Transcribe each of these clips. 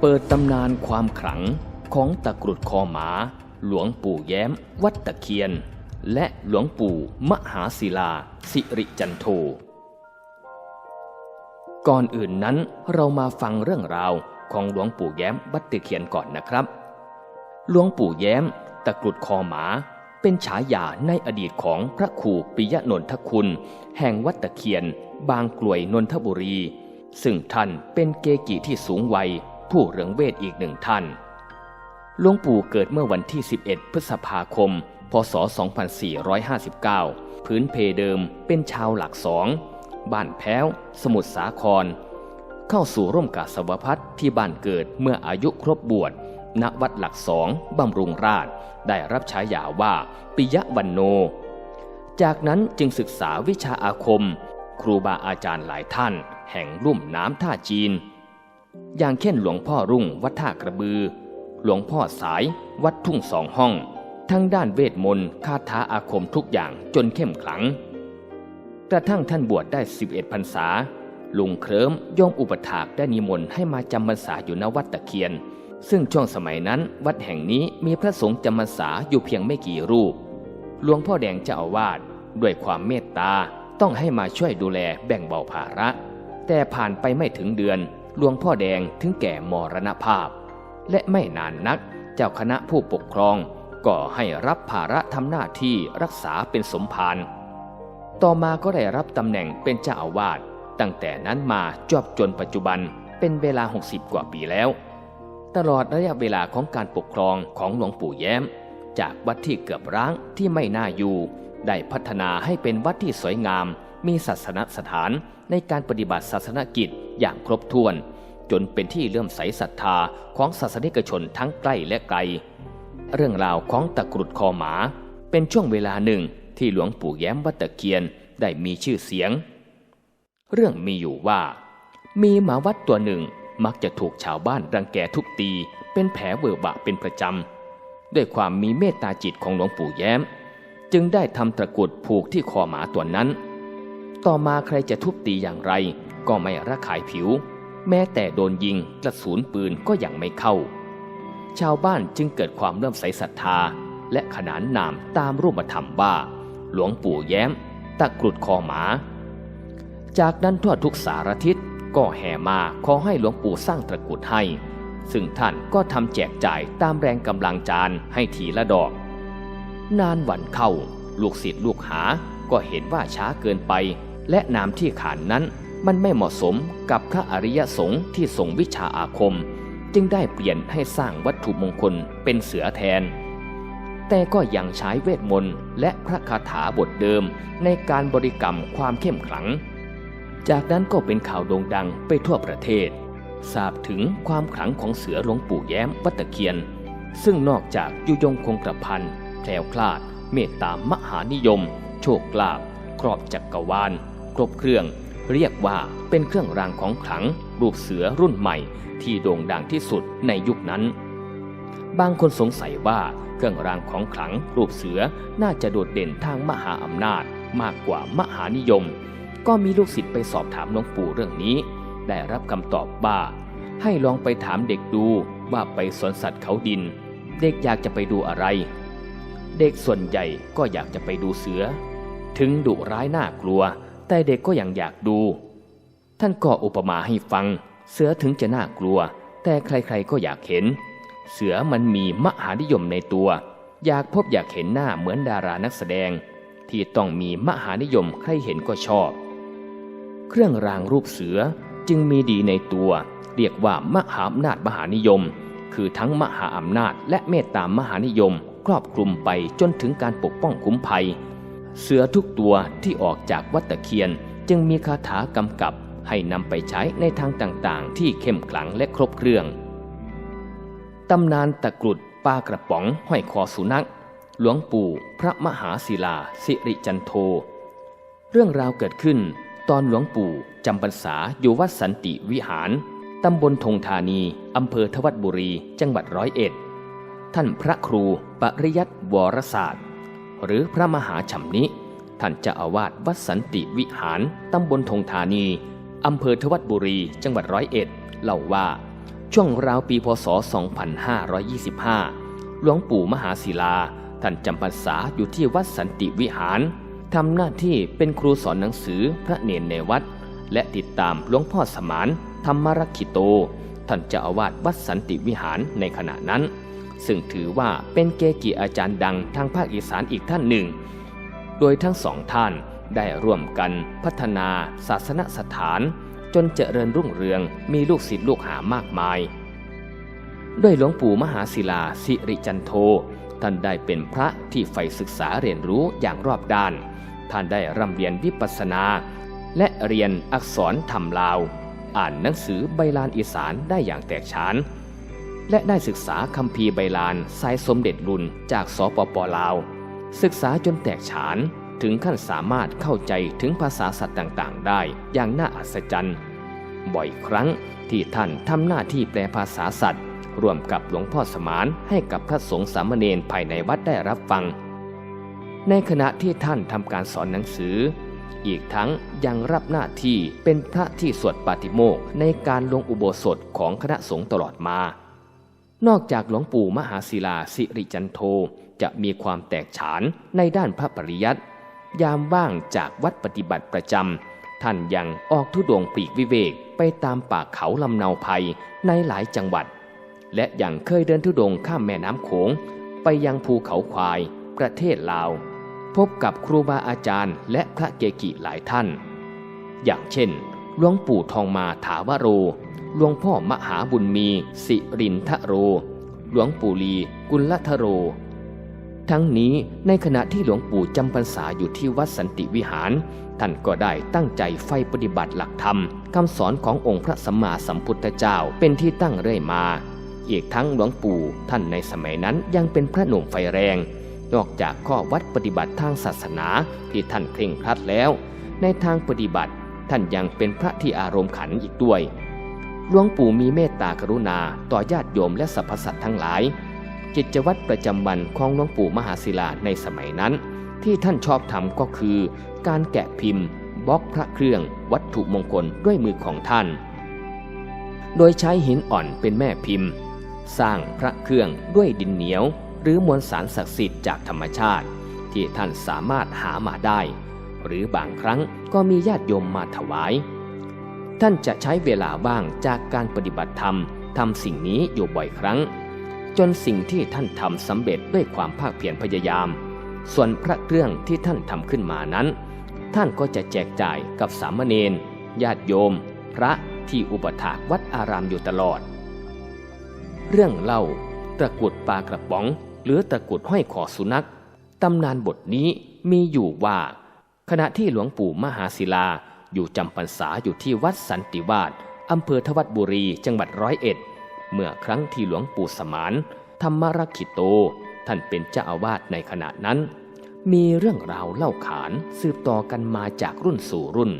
เปิดตำนานความขลังของตะกรุดคอหมา หลวงปู่แย้ม วัดตะเคียน และหลวงปู่มหาศิลา สิริจันโท ก่อนอื่นนั้นเรามาฟังเรื่องราวของหลวงปู่แย้มวัดตะเคียนก่อนนะครับ หลวงปู่แย้ม ตะกรุดคอหมาเป็นฉายาในอดีตของพระครูปิยนนทคุณ แห่งวัดตะเคียน บางกลวยนนทบุรี ซึ่งท่านเป็นเกจิที่สูงวัย ผู้เรืองเวทอีกหนึ่งท่าน หลวงปู่เกิดเมื่อวันที่ 11 พฤษภาคม พศ 2459 พื้นเพเดิมเป็นชาวหลักสอง บ้านแพ้ว สมุทรสาคร เข้าสู่ร่มกาสวพัฒน์ที่บ้านเกิดเมื่ออายุครบบวช ณ วัดหลักสองบำรุงราช ได้รับฉายาว่า ปิยะวันโน จากนั้นจึงศึกษาวิชาอาคม ครูบาอาจารย์หลายท่าน แห่งลุ่มน้ำท่าจีน อย่างเช่นหลวงพ่อรุ่งวัดท่ากระบือ หลวงพ่อสายวัดทุ่งสองห้อง ทั้งด้านเวทมนต์คาถาอาคมทุกอย่างจนเข้มขลัง กระทั่งท่านบวชได้ 11พรรษาลุงเคลิ้มโยมอุปถากได้นิมนต์ให้มาจำพรรษาอยู่ณวัดตะเคียน ซึ่งช่วงสมัยนั้นวัดแห่งนี้มีพระสงฆ์จำพรรษาอยู่เพียงไม่กี่รูป หลวงพ่อแดงเจ้าอาวาสด้วยความเมตตาต้องให้มาช่วยดูแลแบ่งเบาภาระ แต่ผ่านไปไม่ถึงเดือน หลวงพ่อแดงถึงแก่มรณภาพ และไม่นานนักเจ้าคณะผู้ปกครองก็ให้รับภาระทำหน้าที่รักษาเป็นสมภารต่อมาก็ได้รับตำแหน่งเป็นเจ้าอาวาสตั้งแต่นั้นมาจบจนปัจจุบันเป็นเวลา 60 กว่าปีแล้ว ตลอดระยะเวลาของการปกครองของหลวงปู่แย้ม จากวัดที่เกือบร้างที่ไม่น่าอยู่ ได้พัฒนาให้เป็นวัดที่สวยงาม มีศาสนสถาน ในการปฏิบัติศาสนกิจอย่างครบถ้วน จนเป็นที่เลื่อมใสศรัทธาของศาสนิกชนทั้งใกล้และไกล เรื่องราวของตะกรุดคอหมา เป็นช่วงเวลาหนึ่งที่หลวงปู่แย้มวัดตะเคียนได้มีชื่อเสียง เรื่องมีอยู่ว่า มีหมาวัดตัวหนึ่งมักจะถูกชาวบ้านรังแกทุบตี เป็นแผลเวอะบะเป็นประจำ ด้วยความมีเมตตาจิตของหลวงปู่แย้ม จึงได้ทำตะกรุดผูกที่คอหมาตัวนั้น ต่อมาใครจะทุบตีอย่างไร ก็ไม่ระคายผิว แม้แต่โดนยิงกระสุนปืนก็ยังไม่เข้า ชาวบ้านจึงเกิดความเริ่มใสศรัทธา และขนานนามตามรูปธรรมว่า หลวงปู่แย้ม ตะกรุดคอหมา จากนั้นทั่วทุกสารทิศก็แห่มาขอให้หลวงปู่สร้างตะกรุดให้ ซึ่งท่านก็ทำแจกจ่ายตามแรงกำลังจานให้ทีละดอก นานวันเข้า ลูกศิษย์ลูกหาก็เห็นว่าช้าเกินไป และนามที่ขานนั้นมันไม่เหมาะสมกับพระอริยสงฆ์ที่ทรงวิชาอาคม จึงได้เปลี่ยนให้สร้างวัตถุมงคลเป็นเสือแทน แต่ก็ยังใช้เวทมนต์และพระคาถาบทเดิมในการบริกรรมความเข้มขลัง จากนั้นก็เป็นข่าวโด่งดังไปทั่วประเทศทราบถึงความขลังของเสือหลวงปู่แย้มวัตะเคียน ซึ่งนอกจากยุยงคงกระพันแคล้วคลาด เมตตามหานิยม โชคลาภครอบจักกรวาล ครบเครื่อง เรียกว่าเป็นเครื่องรางของขลัง รูปเสือรุ่นใหม่ ที่โด่งดังที่สุดในยุคนั้น บางคนสงสัยว่าเครื่องรางของขลัง รูปเสือน่าจะโดดเด่นทางมหาอำนาจมากกว่ามหานิยม ก็มีลูกศิษย์ไปสอบถามหลวงปู่เรื่องนี้ ได้รับคำตอบว่า ให้ลองไปถามเด็กดูว่าไปสวนสัตว์เขาดิน เด็กอยากจะไปดูอะไร เด็กส่วนใหญ่ก็อยากจะไปดูเสือ ถึงดุร้ายน่ากลัว แต่เด็กก็ยังอยากดู ท่านก็อุปมาให้ฟัง เสือถึงจะน่ากลัว แต่ใครๆก็อยากเห็น เสือมันมีมหานิยมในตัว อยากพบอยากเห็นหน้าเหมือนดารานักแสดง ที่ต้องมีมหานิยมใครเห็นก็ชอบ เครื่องรางรูปเสือจึงมีดีในตัว เรียกว่ามหาอำนาจมหานิยม คือทั้งมหาอำนาจและเมตตามหานิยม ครอบคลุมไปจนถึงการปกป้องคุ้มภัย เสือทุกตัวที่ออกจากวัดตะเคียนจึงมีคาถากำกับให้นำไปใช้ในทางต่างๆ ที่เข้มขลังและครบเครื่อง ตำนานตะกรุดปลากระป๋องห้อยคอสุนัข หลวงปู่พระมหาศิลา สิริจันโท เรื่องราวเกิดขึ้น ตอนหลวงปู่จำพรรษาอยู่วัดสันติวิหาร ตำบลธงธานีอำเภอทวัดบุรี จังหวัดร้อยเอ็ด ท่านพระครูปริยัติวรศาสตร์ หรือพระมหาฉ่ำนิ ท่านเจ้าอาวาสวัดสันติวิหาร ตำบลธงธานี อำเภอทวัดบุรี จังหวัดร้อยเอ็ด เล่าว่า ช่วงราวปีพศ 2525 หลวงปู่มหาศิลา ท่านจำพรรษาอยู่ที่วัดสันติวิหาร ทำหน้าที่เป็นครูสอนหนังสือพระเนนในวัด และติดตามหลวงพ่อสมานธรรมรักขิโต ท่านเจ้าอาวาสวัดสันติวิหารในขณะนั้น ซึ่งถือว่าเป็นเกจิอาจารย์ดังทางภาคอีสานอีกท่านหนึ่ง โดยทั้งสองท่านได้ร่วมกันพัฒนาศาสนสถาน จนเจริญรุ่งเรืองมีลูกศิษย์ลูกหามากมาย ด้วยหลวงปู่มหาศิลาสิริจันโท ท่านได้เป็นพระที่ใฝ่ศึกษาเรียนรู้อย่างรอบด้าน ท่านได้ร่ำเรียนวิปัสสนา และเรียนอักษรธรรมลาว อ่านหนังสือใบลานอีสานได้อย่างแตกฉาน และได้ศึกษาคัมภีใบลานสายสมเด็จรุ่นจากสปปลาว ศึกษาจนแตกฉานถึงขั้นสามารถเข้าใจถึงภาษาสัตว์ต่างๆ ได้อย่างน่าอัศจรรย์ บ่อยครั้งที่ท่านทำหน้าที่แปลภาษาสัตว์ร่วมกับหลวงพ่อสมานให้กับพระสงฆ์สามเณรภายในวัดได้รับฟัง ในขณะที่ท่านทำการสอนหนังสือ อีกทั้งยังรับหน้าที่เป็นพระที่สวดปาติโมกในการลงอุโบสถของคณะสงฆ์ตลอดมา นอกจากหลวงปู่มหาศิลาสิริจันโทจะมีความแตกฉานในด้านพระปริยัติยามว่างจากวัดปฏิบัติประจำท่านยังออกทุดงค์ปลีกวิเวกไปตามป่าเขาลำเนาภัยในหลายจังหวัด และยังเคยเดินทุดงค์ข้ามแม่น้ำโขง ไปยังภูเขาควาย ประเทศลาว พบกับครูบาอาจารย์และพระเกกิหลายท่าน อย่างเช่นหลวงปู่ทองมาถาวโร หลวงพ่อมหาบุญมี สิรินทะโร หลวงปู่ลีกุลทโร ทั้งนี้ในขณะที่หลวงปู่จำพรรษาอยู่ที่วัดสันติวิหาร ท่านก็ได้ตั้งใจไฟปฏิบัติหลักธรรมคำสอนขององค์พระสัมมาสัมพุทธเจ้าเป็นที่ตั้งเรื่อยมาอีกทั้งหลวงปู่ท่านในสมัยนั้นยังเป็นพระหนุ่มไฟแรง นอกจากข้อวัดปฏิบัติทางศาสนาที่ท่านเคร่งครัดแล้ว ในทางปฏิบัติท่านยังเป็นพระที่อารมณ์ขันอีกด้วย หลวงปู่มีเมตตากรุณาต่อญาติโยมและสรรพสัตว์ทั้งหลาย กิจวัตรประจำวันของหลวงปู่มหาศิลาในสมัยนั้น ที่ท่านชอบทำก็คือ การแกะพิมพ์บล็อกพระเครื่อง วัตถุมงคลด้วยมือของท่าน โดยใช้หินอ่อนเป็นแม่พิมพ์ สร้างพระเครื่องด้วยดินเหนียว หรือมวลสารศักดิ์สิทธิ์จากธรรมชาติ ที่ท่านสามารถหามาได้ หรือบางครั้งก็มีญาติโยมมาถวาย ท่านจะใช้เวลาว่างจากการปฏิบัติธรรมทำสิ่งนี้อยู่บ่อยครั้ง จนสิ่งที่ท่านทำสำเร็จด้วยความภาคเพียรพยายาม ส่วนพระเครื่องที่ท่านทำขึ้นมานั้น ท่านก็จะแจกจ่ายกับสามเณรญาติโยม พระที่อุปถากวัดอารามอยู่ตลอด เรื่องเล่าตะกุดปลากระป๋อง หรือตะกุดห้อยคอสุนัขตำนานบทนี้มีอยู่ว่า ขณะที่หลวงปู่มหาศิลา อยู่จำพรรษาอยู่ที่วัดสันติวาสอำเภอทวัดบุรีจังหวัดร้อยเอ็ด เมื่อครั้งที่หลวงปู่สมาน ธรรมรักขิโต ท่านเป็นเจ้าอาวาสในขณะนั้น มีเรื่องราวเล่าขานสืบต่อกันมาจากรุ่นสู่รุ่น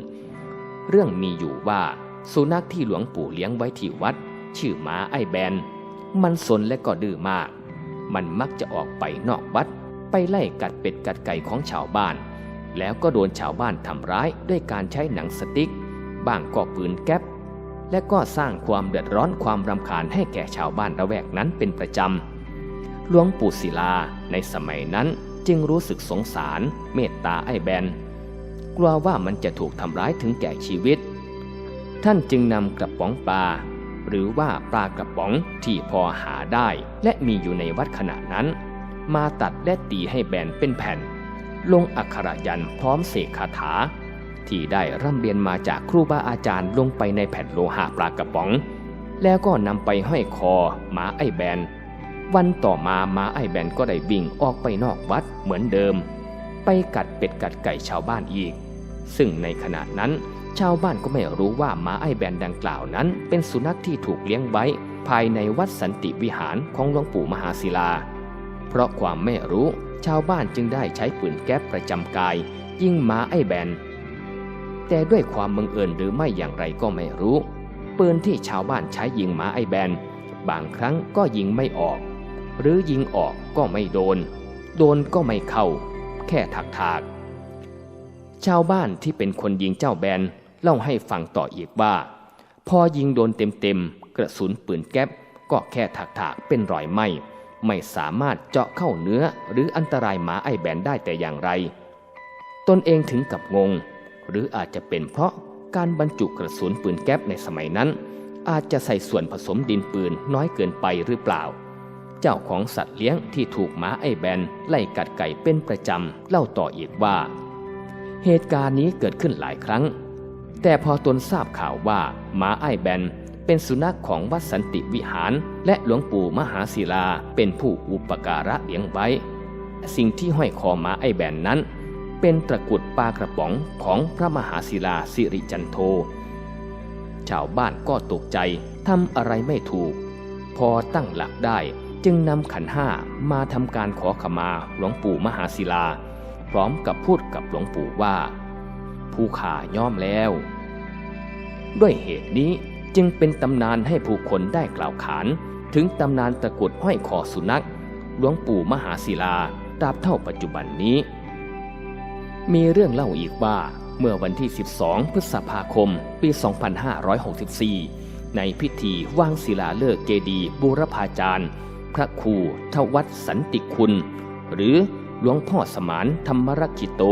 เรื่องมีอยู่ว่าสุนัขที่หลวงปู่เลี้ยงไว้ที่วัด ชื่อหมาไอแบน มันสนและก็ดื้อมาก มันมักจะออกไปนอกวัด ไปไล่กัดเป็ดกัดไก่ของชาวบ้าน แล้วก็โดนชาวบ้านทำร้ายด้วยการใช้หนังสติ๊ก บ้างก็ปืนแก๊ป และก็สร้างความเดือดร้อนความรำคาญให้แก่ชาวบ้านระแวกนั้นเป็นประจำ หลวงปู่ศิลาในสมัยนั้นจึงรู้สึกสงสารเมตตาไอ้แบน กลัวว่ามันจะถูกทำร้ายถึงแก่ชีวิต ท่านจึงนำกระป๋องปลา หรือว่าปลากระป๋องที่พอหาได้ และมีอยู่ในวัดขณะนั้น มาตัดและตีให้แบนเป็นแผ่น ลงอักขระยันพร้อมเสกคาถา ที่ได้ร่ำเรียนมาจากครูบาอาจารย์ลงไปในแผ่นโลหะปลากระป๋อง แล้วก็นำไปห้อยคอหมาไอแบน วันต่อมาหมาไอแบนก็ได้วิ่งออกไปนอกวัดเหมือนเดิม ไปกัดเป็ดกัดไก่ชาวบ้านอีก ซึ่งในขณะนั้นชาวบ้านก็ไม่รู้ว่าหมาไอแบนดังกล่าวนั้น เป็นสุนัขที่ถูกเลี้ยงไว้ ภายในวัดสันติวิหารของหลวงปู่มหาศิลา เพราะความไม่รู้ ชาวบ้านจึงได้ใช้ปืนแก๊ปประจำกาย ยิงหมาไอ้แบน แต่ด้วยความบังเอิญหรือไม่อย่างไรก็ไม่รู้ ปืนที่ชาวบ้านใช้ยิงหมาไอ้แบน บางครั้งก็ยิงไม่ออก หรือยิงออกก็ไม่โดน โดนก็ไม่เข้า แค่ถักถากชาวบ้านที่เป็นคนยิงเจ้าแบนเล่าให้ฟังต่ออีกว่า พอยิงโดนเต็มๆกระสุนปืนแก๊ปก็แค่ถากเป็นรอยไหม ไม่สามารถเจาะเข้าเนื้อหรืออันตรายหมาไอแบนได้แต่อย่างไร ตนเองถึงกับงง หรืออาจจะเป็นเพราะการบรรจุกระสุนปืนแก๊ปในสมัยนั้น อาจจะใส่ส่วนผสมดินปืนน้อยเกินไปหรือเปล่า เจ้าของสัตว์เลี้ยงที่ถูกหมาไอแบนไล่กัดไก่เป็นประจำเล่าต่ออีกว่า เหตุการณ์นี้เกิดขึ้นหลายครั้ง แต่พอตนทราบข่าวว่าหมาไอแบน เป็นสุนัขของวัดสันติวิหาร และหลวงปู่มหาศิลาเป็นผู้อุปการะเลี้ยงไว้ สิ่งที่ห้อยคอหมาไอแบนนั้น เป็นตะกรุดปลากระป๋องของพระมหาศิลาสิริจันโท ชาวบ้านก็ตกใจทำอะไรไม่ถูก พอตั้งหลักได้จึงนำขันห้ามาทำการขอขมาหลวงปู่มหาศิลา พร้อมกับพูดกับหลวงปู่ว่า ผู้ข่าย่อมแล้ว ด้วยเหตุนี้ จึงเป็นตำนานให้ผู้คนได้กล่าวขาน ถึงตำนานตะกรุดห้อยคอสุนัขหลวงปู่มหาศิลาตราบเท่าปัจจุบันนี้ มีเรื่องเล่าอีกว่าเมื่อวันที่ 12 พฤษภาคม ปี 2564 ในพิธีวางศิลาฤกษ์เจดีบูรพาจารย์ พระครูทวัดสันติคุณ หรือหลวงพ่อสมานธรรมรักขิโต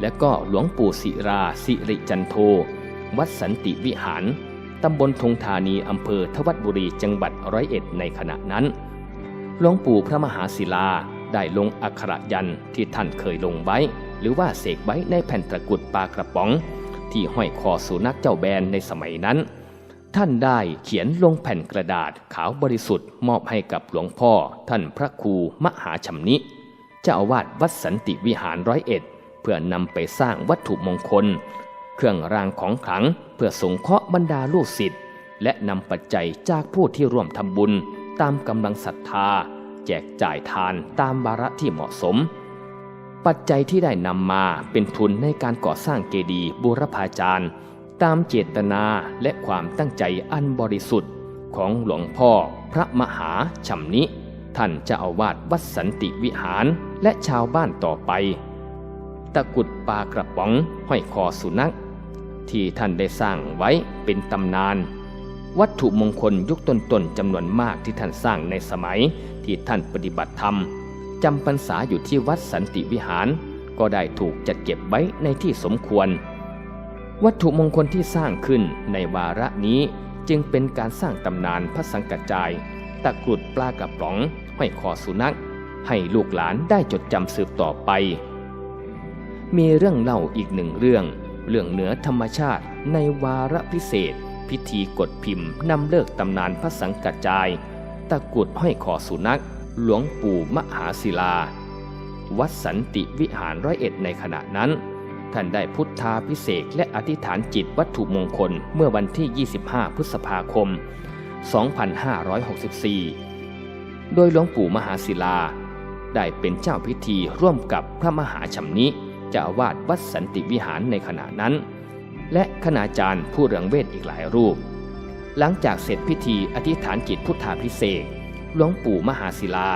และก็หลวงปู่ศิราสิริจันโท วัดสันติวิหาร ตำบลทงธานีอำเภอทวัดบุรีจังหวัดร้อยเอ็ดในขณะนั้น หลวงปู่พระมหาศิลาได้ลงอักขระยันที่ท่านเคยลงไว้ หรือว่าเสกไว้ในแผ่นตะกุดปลากระป๋อง ที่ห้อยคอสุนัขเจ้าแบนในสมัยนั้น ท่านได้เขียนลงแผ่นกระดาษขาวบริสุทธิ์มอบให้กับหลวงพ่อ ท่านพระครูมหาชำนิเจ้าอาวาสวัดสันติวิหารร้อยเอ็ดเพื่อนำไปสร้างวัตถุมงคล เครื่องรางของขลังเพื่อสงเคราะห์บรรดาลูกศิษย์และนำปัจจัยจากผู้ที่ร่วมทำบุญตามกำลังศรัทธา แจกจ่ายทานตามบาระที่เหมาะสม ปัจจัยที่ได้นำมาเป็นทุนในการก่อสร้างเจดีย์บูรพาจารย์ ตามเจตนาและความตั้งใจอันบริสุทธิ์ของหลวงพ่อพระมหาชำนิท่านเจ้าอาวาสวัดสันติวิหารและชาวบ้านต่อไป ตะกุดปลากระป๋องห้อยคอสุนัข ที่ท่านได้สร้างไว้เป็นตำนาน วัตถุมงคลยุคต้นๆจำนวนมากที่ท่านสร้างในสมัยที่ท่านปฏิบัติธรรมจำพรรษาอยู่ที่วัดสันติวิหาร ก็ได้ถูกจัดเก็บไว้ในที่สมควร วัตถุมงคลที่สร้างขึ้นในวาระนี้จึงเป็นการสร้างตำนานพระสังกัจจาย ตะกรุดปลากระป๋องห้อยคอสุนัข ให้ลูกหลานได้จดจำสืบต่อไป มีเรื่องเล่าอีกหนึ่งเรื่อง เรื่องเหนือธรรมชาติในวาระพิเศษ พิธีกดพิมพ์นำเลิกตำนานพระสังกัจจาย ตะกุดห้อยคอสุนัข หลวงปู่มหาศิลา วัดสันติวิหารร้อยเอ็ดในขณะนั้น ท่านได้พุทธาพิเศษและอธิษฐานจิตวัตถุมงคลเมื่อวันที่ 25 พฤษภาคม 2564 โดยหลวงปู่มหาศิลาได้เป็นเจ้าพิธีร่วมกับพระมหาชำนิ เจ้าอาวาสวัดสันติวิหารในขณะนั้น และคณาจารย์ผู้เรืองเวทอีกหลายรูป หลังจากเสร็จพิธีอธิษฐานจิตพุทธาพิเศษหลวงปู่มหาศิลา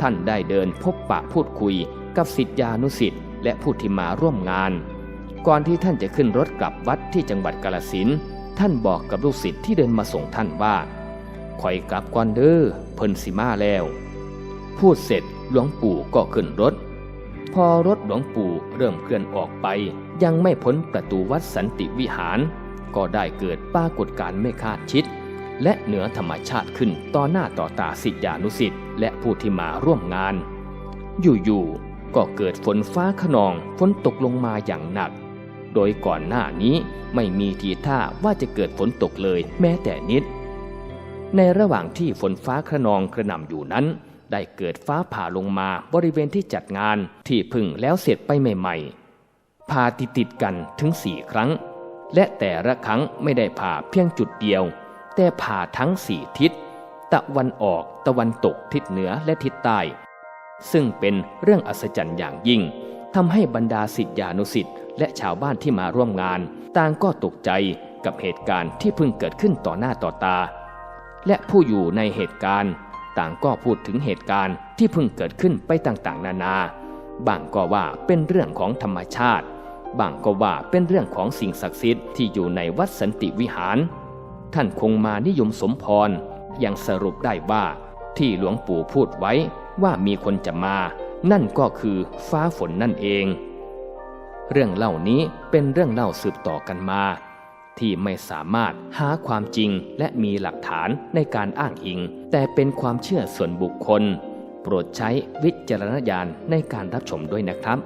ท่านได้เดินพบปะพูดคุยกับศิษยานุศิษย์และผู้ที่มาร่วมงาน ก่อนที่ท่านจะขึ้นรถกลับวัดที่จังหวัดกาลสินท่านบอกกับลูกศิษย์ที่เดินมาส่งท่านว่าคอยกลับก่อนเด้อเพิ่นสิมาแล้ว พูดเสร็จหลวงปู่ก็ขึ้นรถ พอรถหลวงปู่เริ่มเคลื่อนออกไป ยังไม่พ้นประตูวัดสันติวิหาร ก็ได้เกิดปรากฏการณ์ไม่คาดคิด และเหนือธรรมชาติขึ้นต่อหน้าต่อตาศิษยานุศิษย์และผู้ที่มาร่วมงาน อยู่ๆก็เกิดฝนฟ้าขนองฝนตกลงมาอย่างหนัก โดยก่อนหน้านี้ไม่มีทีท่าว่าจะเกิดฝนตกเลยแม้แต่นิด ในระหว่างที่ฝนฟ้าขนองกระหน่ำอยู่นั้น ได้เกิดฟ้าผ่าลงมาบริเวณที่จัดงานที่พึ่งแล้วเสร็จไปใหม่ๆผ่าติดติดกันถึงสี่ครั้ง และแต่ละครั้งไม่ได้ผ่าเพียงจุดเดียว แต่ผ่าทั้งสี่ทิศ ตะวันออกตะวันตกทิศเหนือและทิศใต้ ซึ่งเป็นเรื่องอัศจรรย์อย่างยิ่งทำให้บรรดาศิษยานุศิษย์และชาวบ้านที่มาร่วมงาน ต่างก็ตกใจกับเหตุการณ์ที่เพิ่งเกิดขึ้นต่อหน้าต่อตา และผู้อยู่ในเหตุการณ์ ต่างก็พูดถึงเหตุการณ์ที่เพิ่งเกิดขึ้นไปต่างๆ นานา บางก็ว่าเป็นเรื่องของธรรมชาติ บางก็ว่าเป็นเรื่องของสิ่งศักดิ์สิทธิ์ที่อยู่ในวัดสันติวิหาร ท่านคงมานิยมสมพร ยังสรุปได้ว่าที่หลวงปู่พูดไว้ว่ามีคนจะมา นั่นก็คือฟ้าฝนนั่นเอง เรื่องเล่านี้เป็นเรื่องเล่าสืบต่อกันมา ที่ไม่สามารถหาความจริงและมีหลักฐานในการอ้างอิง แต่เป็นความเชื่อส่วนบุคคล โปรดใช้วิจารณญาณในการรับชมด้วยนะครับ